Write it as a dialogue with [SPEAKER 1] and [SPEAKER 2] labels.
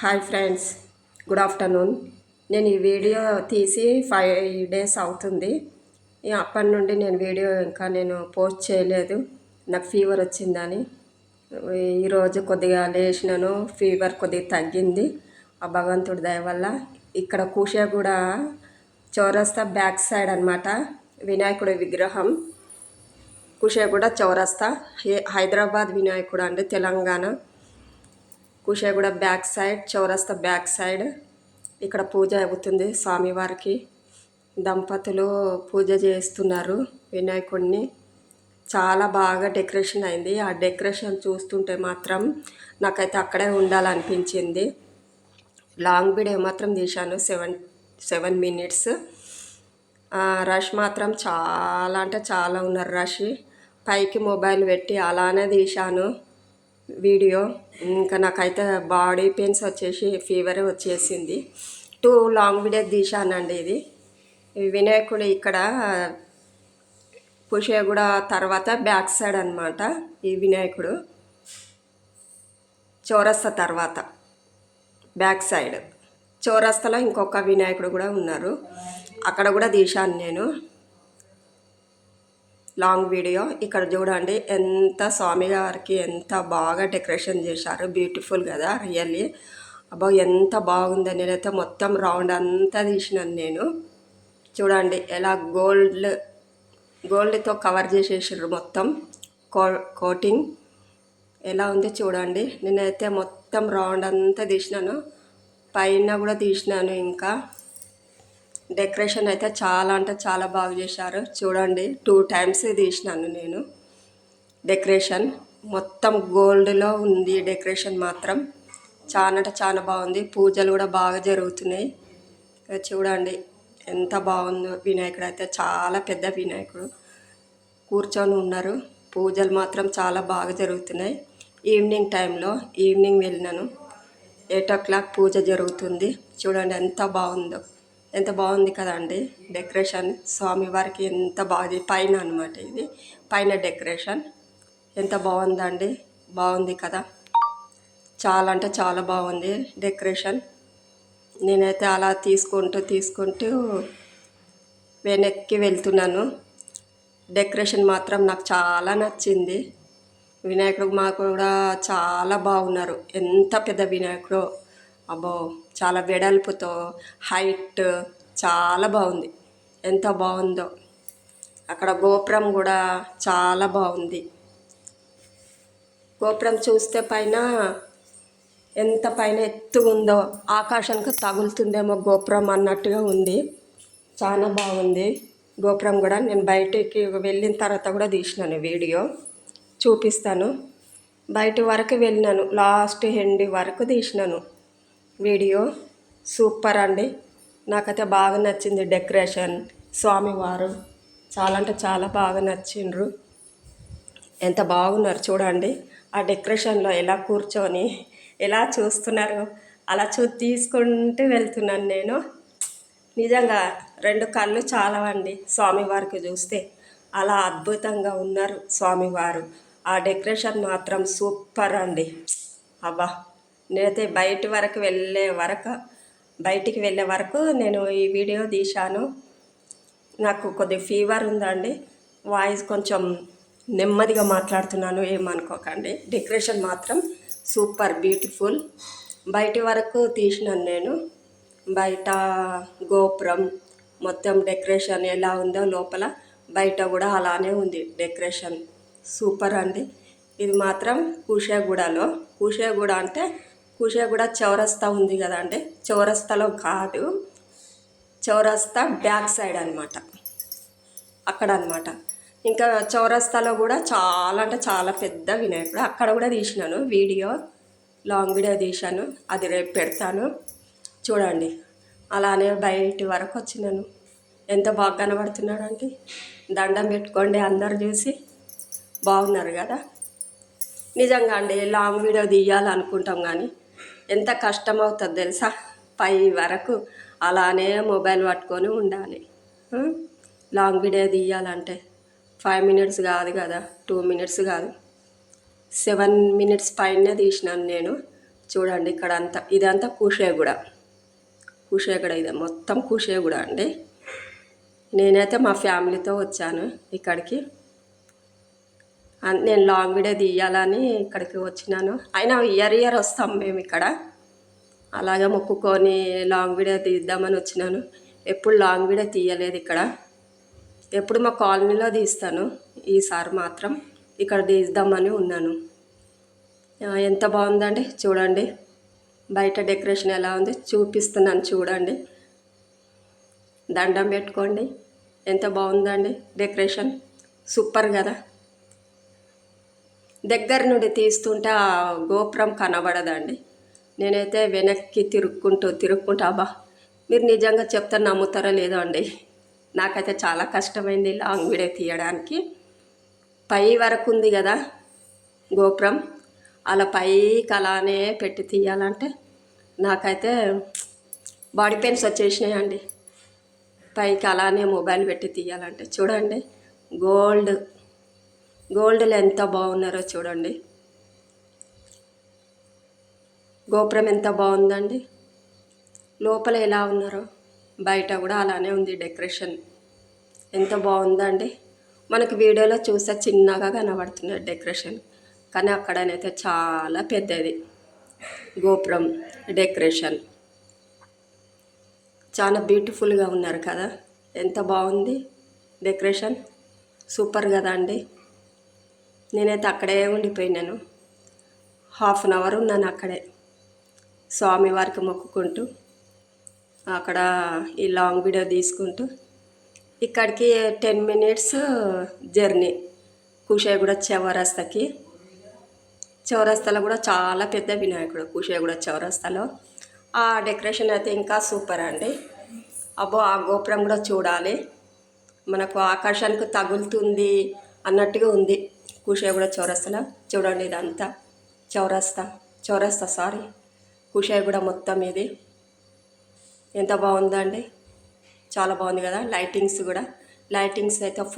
[SPEAKER 1] Hi friends good afternoon. నేను ఈ video తీసి ఫైవ్ డేస్ అవుతుంది. అప్పటి నుండి నేను వీడియో ఇంకా నేను పోస్ట్ చేయలేదు. నాకు ఫీవర్ వచ్చిందని. ఈరోజు కొద్దిగా లేచినాను ఫీవర్ కొద్దిగా తగ్గింది. ఆ భగవంతుడి దయ వల్ల ఇక్కడ కూషాగూడ చౌరస్తా బ్యాక్ సైడ్ అనమాట వినాయకుడి విగ్రహం. కుషాగూడ చౌరస్తా. హైదరాబాద్ వినాయకుడు అండి తెలంగాణ. కుషేగూడ బ్యాక్ సైడ్ చౌరస్తా బ్యాక్ సైడ్. ఇక్కడ పూజ అవుతుంది స్వామివారికి. దంపతులు పూజ చేస్తున్నారు వినాయకుడిని చాలా బాగా డెకరేషన్ అయింది. ఆ డెకరేషన్ చూస్తుంటే మాత్రం నాకైతే అక్కడే ఉండాలనిపించింది. లాంగ్ వీడియో మాత్రం తీశాను సెవెన్ సెవెన్ మినిట్స్. రష్ మాత్రం చాలా అంటే చాలా ఉన్నారు రష్. పైకి మొబైల్ పెట్టి అలానే తీశాను. వీడియో. ఇంకా నాకైతే బాడీ పెయిన్స్ వచ్చేసి ఫీవర్ వచ్చేసింది. టూ లాంగ్ వీడియో తీశానండి ఇది. ఈ వినాయకుడు ఇక్కడ పుషేగూడ తర్వాత బ్యాక్ సైడ్ అనమాట ఈ వినాయకుడు. చౌరస్తా తర్వాత బ్యాక్ సైడ్. చౌరస్తాలో ఇంకొక వినాయకుడు కూడా ఉన్నారు. అక్కడ కూడా తీశాను నేను. Long video. ఇక్కడ చూడండి ఎంత స్వామి గారికి ఎంత బాగా డెకరేషన్ చేశారు. బ్యూటిఫుల్ కదా రియల్లీ. అబ్బా ఎంత బాగుంది నేనైతే మొత్తం రౌండ్ అంతా తీసినాను నేను. చూడండి ఎలా గోల్డ్ గోల్డ్తో కవర్ చేసేసారు మొత్తం. కో కోటింగ్ ఎలా ఉంది చూడండి. నేనైతే మొత్తం రౌండ్ అంతా తీసినాను. పైన కూడా తీసినాను ఇంకా. డెకరేషన్ అయితే చాలా అంటే చాలా బాగా చేశారు. చూడండి టూ టైమ్స్ తీసినాను నేను. డెకరేషన్ మొత్తం గోల్డ్లో ఉంది డెకరేషన్ మాత్రం. చాలా అంటే చాలా బాగుంది. పూజలు కూడా బాగా జరుగుతున్నాయి. చూడండి ఎంత బాగుందో వినాయకుడు అయితే. చాలా పెద్ద వినాయకుడు కూర్చొని ఉన్నారు. పూజలు మాత్రం చాలా బాగా జరుగుతున్నాయి. ఈవినింగ్ టైంలో ఈవినింగ్ వెళ్ళినాను. ఎయిట్ ఓ క్లాక్ పూజ జరుగుతుంది. చూడండి ఎంత బాగుందో. ఎంత బాగుంది కదండి డెకరేషన్. స్వామివారికి ఎంత బాగుంది పైన అనమాట ఇది. పైన డెకరేషన్. ఎంత బాగుందండి. బాగుంది కదా. చాలా అంటే చాలా బాగుంది డెకరేషన్. నేనైతే అలా తీసుకుంటూ తీసుకుంటూ వెనక్కి వెళ్తున్నాను. డెకరేషన్ మాత్రం నాకు చాలా నచ్చింది. వినాయకుడు మా కూడా చాలా బాగున్నారు. ఎంత పెద్ద వినాయకుడు. అబ్బో చాలా వెడల్పుతో హైట్ చాలా బాగుంది. ఎంత బాగుందో. అక్కడ గోపురం కూడా చాలా బాగుంది. గోపురం చూస్తే పైన ఎంత పైన ఎత్తుగా ఉందో ఆకాశానికి తగులుతుందేమో గోపురం అన్నట్టుగా ఉంది. చాలా బాగుంది. గోపురం కూడా నేను బయటికి వెళ్ళిన తర్వాత కూడా తీసినాను వీడియో. చూపిస్తాను. బయట వరకు వెళ్ళినాను. లాస్ట్ ఎండ్ వరకు తీసినాను. వీడియో సూపర్ అండి. నాకైతే బాగా నచ్చింది డెకరేషన్. స్వామివారు చాలా అంటే చాలా బాగా నచ్చిండ్రు. ఎంత బాగున్నారు చూడండి. ఆ డెకరేషన్లో ఎలా కూర్చొని ఎలా చూస్తున్నారు అలా చూ తీసుకుంటూ వెళ్తున్నాను నేను. నిజంగా రెండు కళ్ళు చాలవండి స్వామివారికి చూస్తే. అలా అద్భుతంగా ఉన్నారు స్వామివారు. ఆ డెకరేషన్ మాత్రం సూపర్ అండి. అబ్బా! నేనైతే బయట వరకు వెళ్ళే వరకు బయటికి వెళ్ళే వరకు నేను ఈ వీడియో తీశాను. నాకు కొద్ది ఫీవర్ ఉందండి. వాయిస్ కొంచెం నెమ్మదిగా మాట్లాడుతున్నాను ఏమనుకోకండి. డెకరేషన్ మాత్రం సూపర్ బ్యూటిఫుల్ బయటి వరకు తీసినాను నేను. బయట గోపురం మొత్తం డెకరేషన్ ఎలా ఉందో లోపల బయట కూడా అలానే ఉంది డెకరేషన్ సూపర్ అండి. ఇది మాత్రం కూషేగూడలో. కూషేగూడ అంటే కూడా చౌరస్తా ఉంది కదా అంటే చౌరస్తాలో కాదు. చౌరస్తా బ్యాక్ సైడ్ అనమాట అక్కడ అనమాట ఇంకా చౌరస్తాలో కూడా చాలా అంటే చాలా పెద్ద వినాయకుడు. అక్కడ కూడా తీసినాను. వీడియో లాంగ్ వీడియో తీశాను. అది రేపు పెడతాను. చూడండి. అలానే బయటి వరకు వచ్చినాను. ఎంత బాగా కనబడుతున్నాడంటే దండం పెట్టుకోండి అందరు చూసి. బాగున్నారు కదా. నిజంగా అండి లాంగ్ వీడియో తీయాలనుకుంటాం కానీ. ఎంత కష్టం అవుతుంది తెలుసా? పై వరకు అలానే మొబైల్ పట్టుకొని ఉండాలి. లాంగ్ వీడియో తీయాలంటే ఫైవ్ మినిట్స్ కాదు కదా టూ మినిట్స్ కాదు. సెవెన్ మినిట్స్ పైనే తీసినాను నేను. చూడండి ఇక్కడ అంతా ఇదంతా కూషేగూడ. కూషేగూడ ఇది మొత్తం కూషేగూడ అండి. నేనైతే మా ఫ్యామిలీతో వచ్చాను ఇక్కడికి. నేను లాంగ్ వీడియో తీయాలని ఇక్కడికి వచ్చినాను. అయినా ఇయర్ ఇయర్ వస్తాం మేము ఇక్కడ. అలాగే మొక్కుకొని లాంగ్ వీడియో తీద్దామని వచ్చినాను. ఎప్పుడు లాంగ్ వీడియో తీయలేదు ఇక్కడ. ఎప్పుడు మా కాలనీలో తీస్తాను. ఈసారి మాత్రం ఇక్కడ తీద్దామని ఉన్నాను. ఎంత బాగుందండి చూడండి. బయట డెకరేషన్ ఎలా ఉంది చూపిస్తున్నాను చూడండి. దండం పెట్టుకోండి. ఎంత బాగుందండి డెకరేషన్. సూపర్ కదా. దగ్గర నుండి తీస్తుంటే ఆ గోపురం కనబడదండి. నేనైతే వెనక్కి తిరుక్కుంటూ తిరుక్కుంటా అబ్బా మీరు నిజంగా చెప్తే నమ్ముతారో లేదో అండి. నాకైతే చాలా కష్టమైంది లాంగ్ వీడియో తీయడానికి. పై వరకు ఉంది కదా గోపురం అలా పైకి అలానే పెట్టి తీయాలంటే నాకైతే బాడీ పెయిన్స్ వచ్చేసినాయండి. పైకి అలానే మొబైల్ పెట్టి తీయాలంటే. చూడండి గోల్డ్ గోల్డ్లో ఎంత బాగున్నారో చూడండి. గోపురం ఎంత బాగుందండి. లోపల ఎలా ఉన్నారో బయట కూడా అలానే ఉంది డెకరేషన్. ఎంత బాగుందండి. మనకు వీడియోలో చూస్తే చిన్నగా కనబడుతుంది డెకరేషన్. కానీ అక్కడనైతే చాలా పెద్దది గోపురం డెకరేషన్. చాలా బ్యూటిఫుల్గా ఉన్నారు కదా. ఎంత బాగుంది డెకరేషన్. సూపర్ కదా అండి నేనైతే అక్కడే ఉండిపోయినాను. హాఫ్ అన్ అవర్ ఉన్నాను అక్కడే. స్వామివారికి మొక్కుకుంటూ అక్కడ ఈ లాంగ్ వీడియో తీసుకుంటూ ఇక్కడికి టెన్ మినిట్స్ జర్నీ. కుషేగూడ చౌరస్తాకి. చౌరస్తాలో కూడా చాలా పెద్ద వినాయకుడు కుషేగూడ చౌరస్తాలో. ఆ డెకరేషన్ అయితే ఇంకా సూపర్ అండి. అబ్బో ఆ గోపురం కూడా చూడాలి. మనకు ఆకాశానికి తగులుతుంది అన్నట్టుగా ఉంది. కూడా చౌరస్తాలో చూడండి ఇదంతా. చౌరస్తా. చౌరస్తా సారీ. కూడా మొత్తం ఇది. ఎంత బాగుందండి. చాలా బాగుంది కదా. లైటింగ్స్ కూడా. లైటింగ్స్ అయితే ఫుల్